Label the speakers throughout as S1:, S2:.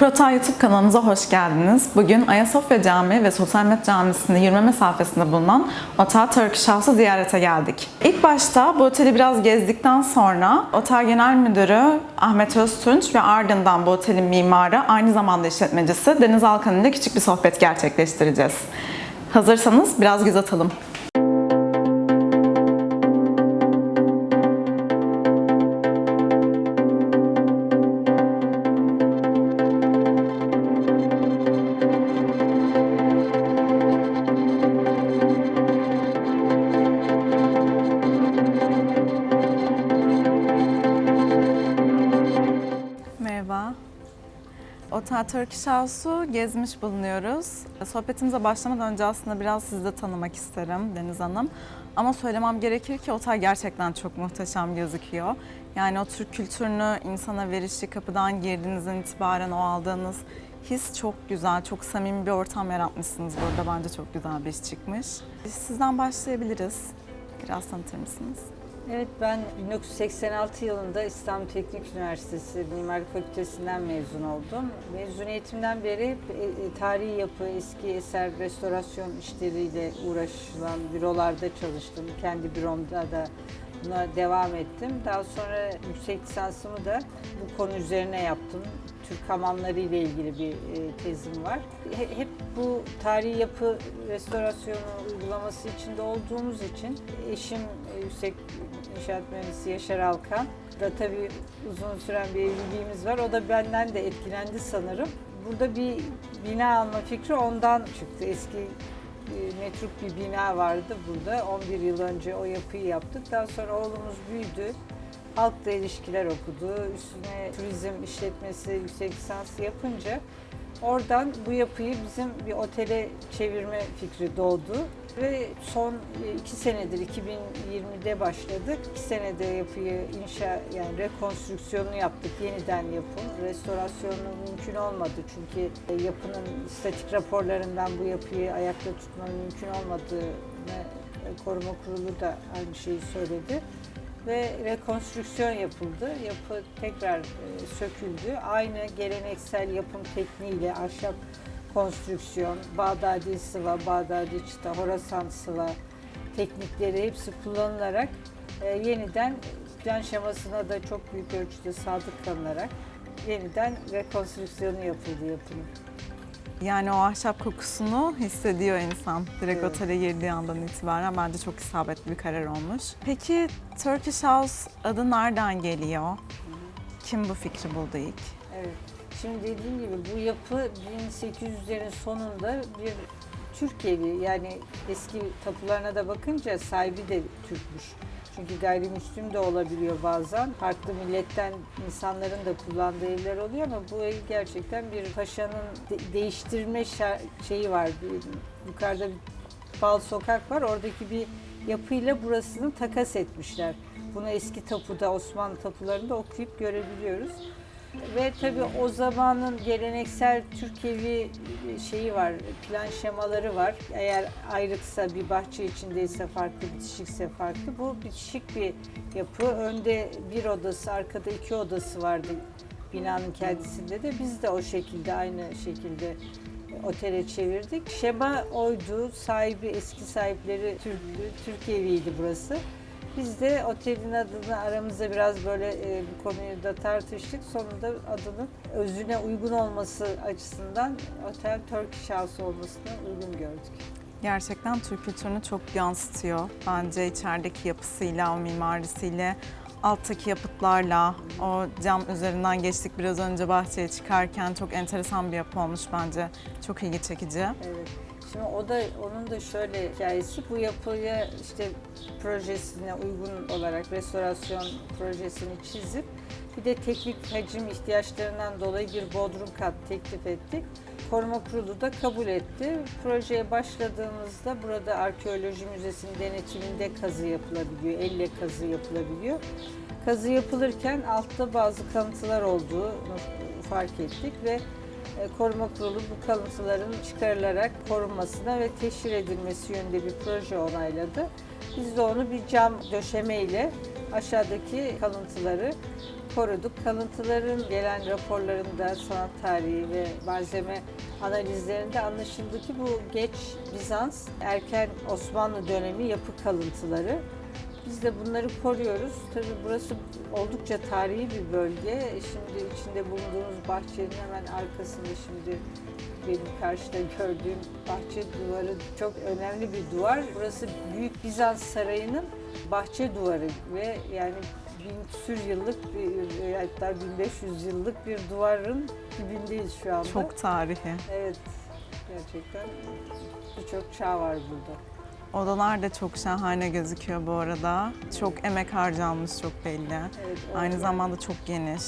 S1: Prota YouTube kanalımıza hoş geldiniz. Bugün Ayasofya Camii ve Sultanahmet Camisi'nde yürüme mesafesinde bulunan Otel Turkish House'u ziyarete geldik. İlk başta bu oteli biraz gezdikten sonra Otel Genel Müdürü Ahmet Öztunç ve ardından bu otelin mimarı aynı zamanda işletmecisi Deniz Alkan ile küçük bir sohbet gerçekleştireceğiz. Hazırsanız biraz göz atalım. Otel Turkish House'u gezmiş bulunuyoruz. Sohbetimize başlamadan önce aslında biraz sizi de tanımak isterim Deniz Hanım. Ama söylemem gerekir ki otel gerçekten çok muhteşem gözüküyor. Yani o Türk kültürünü insana verişi, kapıdan girdiğinizden itibaren o aldığınız his çok güzel, çok samimi bir ortam yaratmışsınız burada. Bence çok güzel bir iş çıkmış. Sizden başlayabiliriz. Biraz tanıtır mısınız?
S2: Evet ben 1986 yılında İstanbul Teknik Üniversitesi Mimarlık Fakültesinden mezun oldum. Mezuniyetimden beri e, e, tarihi yapı, eski eser, restorasyon işleriyle uğraşılan bürolarda çalıştım. Kendi büromda da buna devam ettim. Daha sonra yüksek lisansımı da bu konu üzerine yaptım. Türk hamamları ile ilgili bir e, tezim var. He- Hep bu tarihi yapı restorasyonu uygulaması içinde olduğumuz için eşim e, yüksek inşaat mühendisi Yaşar Alkan da tabii uzun süren bir evliliğimiz var. O da benden de etkilendi sanırım. Burada bir bina alma fikri ondan çıktı. Eski e, metruk bir bina vardı burada. 11 yıl önce o yapıyı yaptık. Daha sonra oğlumuz büyüdü. Halkla ilişkiler okudu. Üstüne turizm işletmesi yüksek lisans yapınca oradan bu yapıyı bizim bir otele çevirme fikri doğdu. Ve son e, iki senedir 2020'de başladık. İki senede yapıyı inşa yani rekonstrüksiyonu yaptık. Yeniden yapım. Restorasyonu mümkün olmadı çünkü e, yapının statik raporlarından bu yapıyı ayakta tutmanın mümkün olmadığını e, koruma kurulu da aynı şeyi söyledi ve rekonstrüksiyon yapıldı. Yapı tekrar e, söküldü. Aynı geleneksel yapım tekniğiyle ahşap konstrüksiyon, Bağdadi sıva, Bağdadi çıta, Horasan sıva teknikleri hepsi kullanılarak e, yeniden plan şemasına da çok büyük ölçüde sadık kalınarak yeniden rekonstrüksiyonu yapıldı yapının.
S1: Yani o ahşap kokusunu hissediyor insan. Direkt
S2: Evet.
S1: otele girdiği andan itibaren bence çok isabetli bir karar olmuş. Peki Turkish House adı nereden geliyor? Kim bu fikri buldu ilk?
S2: Evet. Şimdi dediğim gibi bu yapı 1800'lerin sonunda bir Türk evi yani eski tapularına da bakınca sahibi de Türkmüş. Çünkü gayrimüslim de olabiliyor bazen. Farklı milletten insanların da kullandığı evler oluyor ama bu ev gerçekten bir paşanın de- değiştirme şa- şeyi var. Bir, yukarıda bir bal sokak var. Oradaki bir yapıyla burasını takas etmişler. Bunu eski tapuda, Osmanlı tapularında okuyup görebiliyoruz. Ve tabii o zamanın geleneksel Türk evi şeyi var, plan şemaları var. Eğer ayrıksa bir bahçe içindeyse farklı, bitişikse farklı. Bu bitişik bir yapı. Önde bir odası, arkada iki odası vardı binanın kendisinde de. Biz de o şekilde, aynı şekilde otele çevirdik. Şema oydu, sahibi, eski sahipleri Türk eviydi burası. Biz de otelin adını aramızda biraz böyle e, bu konuyu da tartıştık. Sonunda adının özüne uygun olması açısından Otel Turkish House olmasını uygun gördük.
S1: Gerçekten Türk kültürünü çok yansıtıyor. Bence içerideki yapısıyla, o mimarisiyle, alttaki yapıtlarla, o cam üzerinden geçtik biraz önce bahçeye çıkarken çok enteresan bir yapı olmuş bence. Çok ilgi çekici.
S2: Evet. Şimdi o da onun da şöyle hikayesi bu yapıya işte projesine uygun olarak restorasyon projesini çizip bir de teknik hacim ihtiyaçlarından dolayı bir bodrum kat teklif ettik. Koruma Kurulu da kabul etti. Projeye başladığımızda burada Arkeoloji Müzesi'nin denetiminde kazı yapılabiliyor, elle kazı yapılabiliyor. Kazı yapılırken altta bazı kalıntılar olduğunu fark ettik ve Koruma Kurulu bu kalıntıların çıkarılarak korunmasına ve teşhir edilmesi yönünde bir proje onayladı. Biz de onu bir cam döşeme ile aşağıdaki kalıntıları koruduk. Kalıntıların gelen raporlarında sanat tarihi ve malzeme analizlerinde anlaşıldı ki bu geç Bizans, erken Osmanlı dönemi yapı kalıntıları. Biz de bunları koruyoruz. Tabii burası oldukça tarihi bir bölge. Şimdi içinde bulunduğumuz bahçenin hemen arkasında şimdi benim karşıda gördüğüm bahçe duvarı çok önemli bir duvar. Burası Büyük Bizans Sarayı'nın bahçe duvarı ve yani bin küsür yıllık bir hatta 1500 yıllık bir duvarın dibindeyiz şu anda.
S1: Çok tarihi.
S2: Evet gerçekten birçok çağ var burada.
S1: Odalar da çok şahane gözüküyor bu arada. Çok emek harcanmış çok belli.
S2: Evet,
S1: Aynı
S2: odalar-
S1: zamanda çok geniş.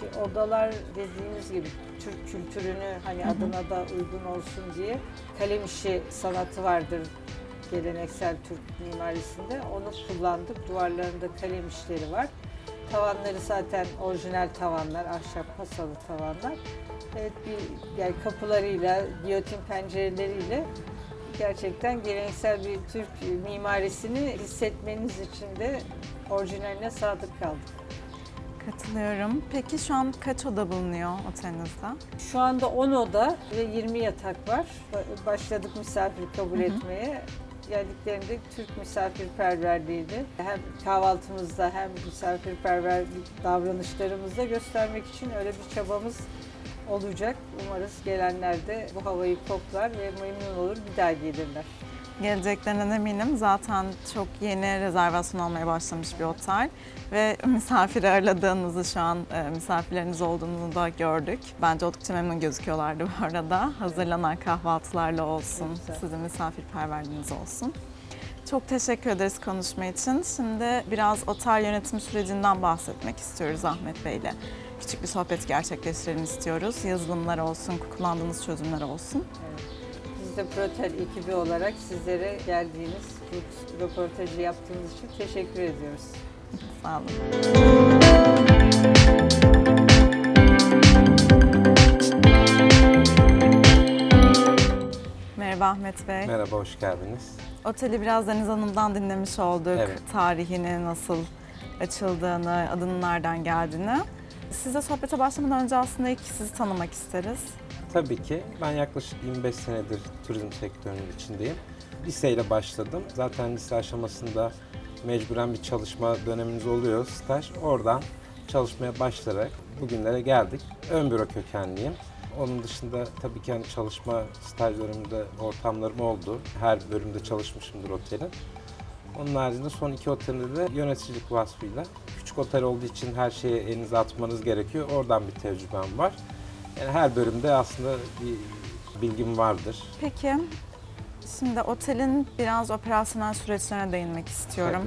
S2: Şey, odalar dediğimiz gibi Türk kültürünü hani adına da uygun olsun diye kalem işi sanatı vardır geleneksel Türk mimarisinde. Onu kullandık. Duvarlarında kalem işleri var. Tavanları zaten orijinal tavanlar, ahşap pasalı tavanlar. Evet bir yani kapılarıyla, giyotin pencereleriyle gerçekten geleneksel bir Türk mimarisini hissetmeniz için de orijinaline sadık kaldık.
S1: Katılıyorum. Peki şu an kaç oda bulunuyor otelinizde?
S2: Şu anda 10 oda ve 20 yatak var. Ba- Başladık misafir kabul etmeye. Geldiklerinde Türk misafirperverliğini hem kahvaltımızda hem misafirperverlik davranışlarımızda göstermek için öyle bir çabamız olacak. Umarız gelenler de bu havayı koklar ve memnun olur bir daha gelirler.
S1: Geleceklerinden eminim. Zaten çok yeni rezervasyon almaya başlamış bir otel. Ve misafir ağırladığınızı şu an e, misafirleriniz olduğunu da gördük. Bence oldukça memnun gözüküyorlardı bu arada. Hazırlanan kahvaltılarla olsun, sizin misafirperverliğiniz olsun. Çok teşekkür ederiz konuşma için. Şimdi biraz otel yönetim sürecinden bahsetmek istiyoruz Ahmet Bey'le. Küçük bir sohbet gerçekleştirelim istiyoruz. Yazılımlar olsun, kullandığınız çözümler olsun.
S2: Evet. Biz de Protel ekibi olarak sizlere geldiğiniz, bu röportajı yaptığınız için teşekkür ediyoruz.
S1: Sağ olun. Merhaba Ahmet Bey.
S3: Merhaba, hoş geldiniz.
S1: Oteli biraz Deniz Hanım'dan dinlemiş olduk.
S3: Evet.
S1: Tarihini, nasıl açıldığını, adının nereden geldiğini. Size sohbete başlamadan önce aslında ilk sizi tanımak isteriz.
S3: Tabii ki ben yaklaşık 25 senedir turizm sektörünün içindeyim. Liseyle başladım. Zaten lise aşamasında mecburen bir çalışma dönemimiz oluyor, staj. Oradan çalışmaya başlayarak bugünlere geldik. Ön büro kökenliyim. Onun dışında tabii ki hani çalışma staj döneminde ortamlarım oldu. Her bölümde çalışmışımdır otelin. Onun haricinde son iki otelimde de yöneticilik vasfıyla. Küçük otel olduğu için her şeye elinize atmanız gerekiyor. Oradan bir tecrübem var. Yani her bölümde aslında bir bilgim vardır.
S1: Peki, şimdi otelin biraz operasyonel süreçlerine değinmek istiyorum.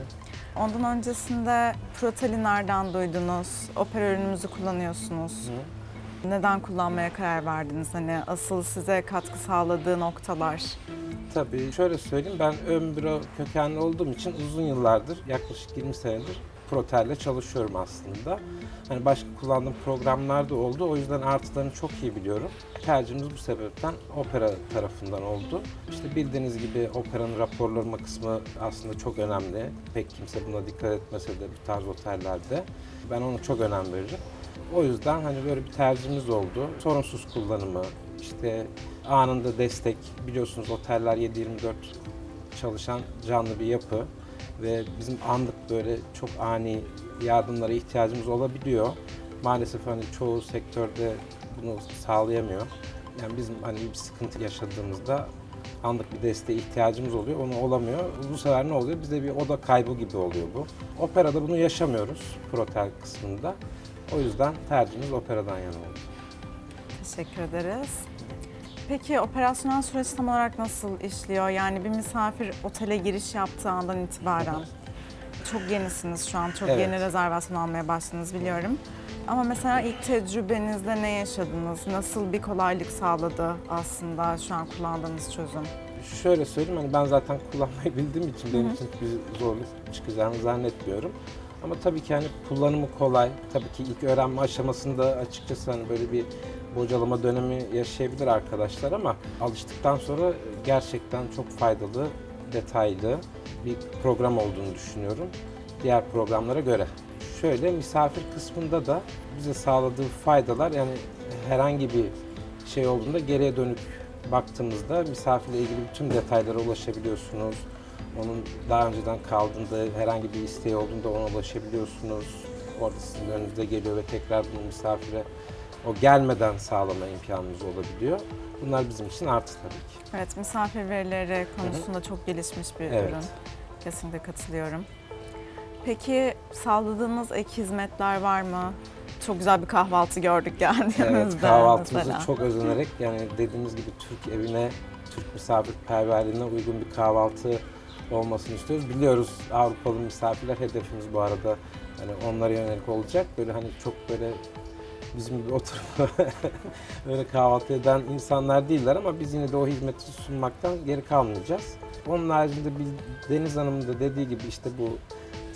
S1: Ondan öncesinde Protel'i nereden duydunuz? Opera ürünümüzü kullanıyorsunuz. Neden kullanmaya karar verdiniz? Hani asıl size katkı sağladığı noktalar.
S3: Tabii şöyle söyleyeyim ben ön büro kökenli olduğum için uzun yıllardır yaklaşık 20 senedir Protel'le çalışıyorum aslında. Hani başka kullandığım programlar da oldu. O yüzden artılarını çok iyi biliyorum. Tercihimiz bu sebepten opera tarafından oldu. İşte bildiğiniz gibi operanın raporlama kısmı aslında çok önemli. Pek kimse buna dikkat etmese de bu tarz otellerde. Ben ona çok önem veririm. O yüzden hani böyle bir tercihimiz oldu. Sorunsuz kullanımı, işte anında destek. Biliyorsunuz oteller 7-24 çalışan canlı bir yapı ve bizim anlık böyle çok ani yardımlara ihtiyacımız olabiliyor. Maalesef hani çoğu sektörde bunu sağlayamıyor. Yani bizim hani bir sıkıntı yaşadığımızda anlık bir desteğe ihtiyacımız oluyor. Onu olamıyor. Bu sefer ne oluyor? Bize bir oda kaybı gibi oluyor bu. Operada bunu yaşamıyoruz Protel kısmında. O yüzden tercihimiz operadan yana oldu.
S1: Teşekkür ederiz. Peki operasyonel süreç tam olarak nasıl işliyor? Yani bir misafir otele giriş yaptığı andan itibaren çok yenisiniz şu an. Çok
S3: Evet.
S1: yeni rezervasyon almaya başladınız biliyorum. Ama mesela ilk tecrübenizde ne yaşadınız? Nasıl bir kolaylık sağladı aslında şu an kullandığınız çözüm?
S3: Şöyle söyleyeyim hani ben zaten kullanmayı bildiğim için benim için bir zorluk çıkacağını zannetmiyorum. Ama tabii ki hani kullanımı kolay. Tabii ki ilk öğrenme aşamasında açıkçası hani böyle bir bocalama dönemi yaşayabilir arkadaşlar ama alıştıktan sonra gerçekten çok faydalı, detaylı bir program olduğunu düşünüyorum. Diğer programlara göre. Şöyle misafir kısmında da bize sağladığı faydalar yani herhangi bir şey olduğunda geriye dönük baktığımızda misafirle ilgili bütün detaylara ulaşabiliyorsunuz. Onun daha önceden kaldığında herhangi bir isteği olduğunda ona ulaşabiliyorsunuz. Orada sizin önünüze geliyor ve tekrar bunu misafire o gelmeden sağlama imkanınız olabiliyor. Bunlar bizim için artı tabii ki.
S1: Evet, misafir verileri konusunda çok gelişmiş bir
S3: Evet.
S1: ürün. Kesinlikle katılıyorum. Peki sağladığınız ek hizmetler var mı? Çok güzel bir kahvaltı gördük geldiğimizde
S3: Evet, kahvaltımızı
S1: mesela.
S3: çok özenerek yani dediğimiz gibi Türk evine, Türk misafirperverliğine uygun bir kahvaltı olmasını istiyoruz. Biliyoruz Avrupalı misafirler hedefimiz bu arada hani onlara yönelik olacak. Böyle hani çok böyle bizim gibi oturup öyle kahvaltı eden insanlar değiller ama biz yine de o hizmeti sunmaktan geri kalmayacağız. Onun haricinde bir Deniz Hanım'ın da dediği gibi işte bu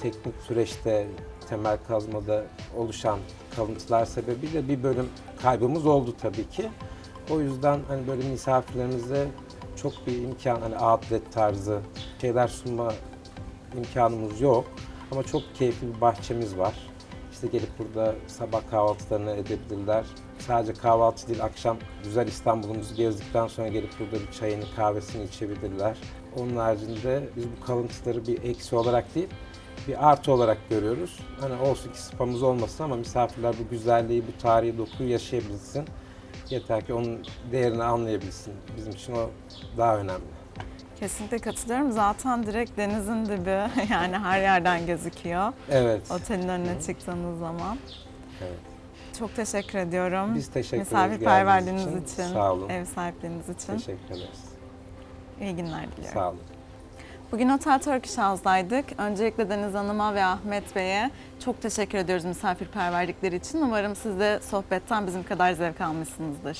S3: teknik süreçte temel kazmada oluşan kalıntılar sebebiyle bir bölüm kaybımız oldu tabii ki. O yüzden hani böyle misafirlerimize çok bir imkan hani outlet tarzı şeyler sunma imkanımız yok. Ama çok keyifli bir bahçemiz var. İşte gelip burada sabah kahvaltılarını edebilirler. Sadece kahvaltı değil, akşam güzel İstanbul'umuzu gezdikten sonra gelip burada bir çayını, kahvesini içebilirler. Onun haricinde biz bu kalıntıları bir eksi olarak değil, bir artı olarak görüyoruz. Hani olsun ki spamız olmasın ama misafirler bu güzelliği, bu tarihi dokuyu yaşayabilsin. Yeter ki onun değerini anlayabilsin. Bizim için o daha önemli.
S1: Kesinlikle katılıyorum. Zaten direkt denizin dibi yani her yerden gözüküyor.
S3: Evet.
S1: Otelin önüne çıktığınız zaman.
S3: evet.
S1: Çok teşekkür ediyorum.
S3: Biz teşekkür ederiz
S1: Misafirperverliğiniz
S3: geldiğiniz
S1: için,
S3: Sağ olun.
S1: ev sahipliğiniz için.
S3: Teşekkür ederiz.
S1: İyi günler diliyorum.
S3: Sağ olun.
S1: Bugün Otel Turkish House'daydık. Öncelikle Deniz Hanım'a ve Ahmet Bey'e çok teşekkür ediyoruz misafirperverlikleri için. Umarım siz de sohbetten bizim kadar zevk almışsınızdır.